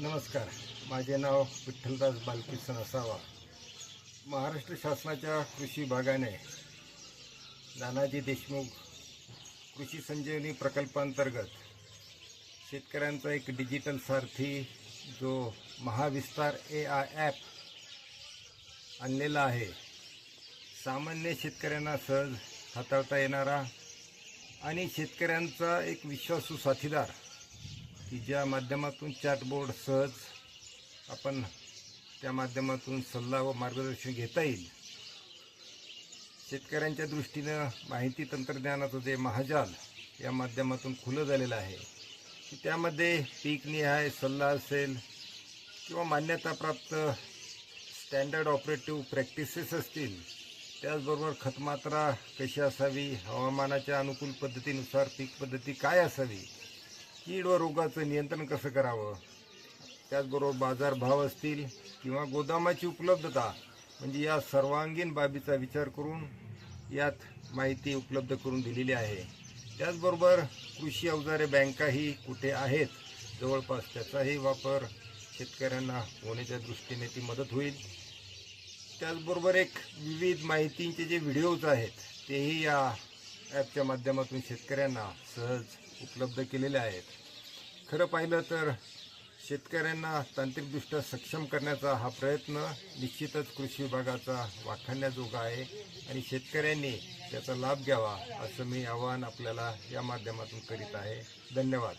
नमस्कार. माझे नाव विठ्ठलदास बालकिसन असावा महाराष्ट्र शासनाच्या कृषी विभागाने नानाजी देशमुख कृषी संजीवनी प्रकल्पांतर्गत शेतकऱ्यांचा एक डिजिटल सारथी जो महाविस्तार ए आय ॲप आणलेला आहे. सामान्य शेतकऱ्यांना सहज हाताळता येणारा आणि शेतकऱ्यांचा एक विश्वासू साथीदार की ज्या माध्यमातून चॅटबोर्ड सहज आपण त्या माध्यमातून सल्ला व मार्गदर्शन घेता येईल शेतकऱ्यांच्या दृष्टीनं माहिती तंत्रज्ञानाचं जे महाजाल या माध्यमातून खुलं झालेलं आहे की त्यामध्ये पीकनिहाय सल्ला असेल किंवा मान्यताप्राप्त स्टँडर्ड ऑपरेटिव्ह प्रॅक्टिसेस असतील त्याचबरोबर खतमात्रा कशी असावी हवामानाच्या अनुकूल पद्धतीनुसार पीक पद्धती काय असावी कीड व रोगाचं नियंत्रण कसं करावं? त्याचबरोबर बाजारभाव असतील किंवा गोदामाची उपलब्धता म्हणजे या सर्वांगीण बाबीचा विचार करून यात माहिती उपलब्ध करून दिलेली आहे. त्याचबरोबर कृषी अवजारे बँकाही कुठे आहेत? जवळपास त्याचाही वापर शेतकऱ्यांना होण्याच्या दृष्टीने ती मदत होईल. त्याचबरोबर एक विविध माहितींचे जे व्हिडिओज आहेत तेही या ॲपच्या माध्यमातून शेतकऱ्यांना सहज उपलब्ध केलेले आहेत. खरं पाहिलं तर शेतकऱ्यांना तांत्रिकदृष्ट्या सक्षम करण्याचा हा प्रयत्न निश्चितच कृषी विभागाचा वाखाणण्याजोगा आहे आणि शेतकऱ्यांनी त्याचा लाभ घ्यावा असं मी आवाहन आपल्याला या माध्यमातून करीत आहे. धन्यवाद.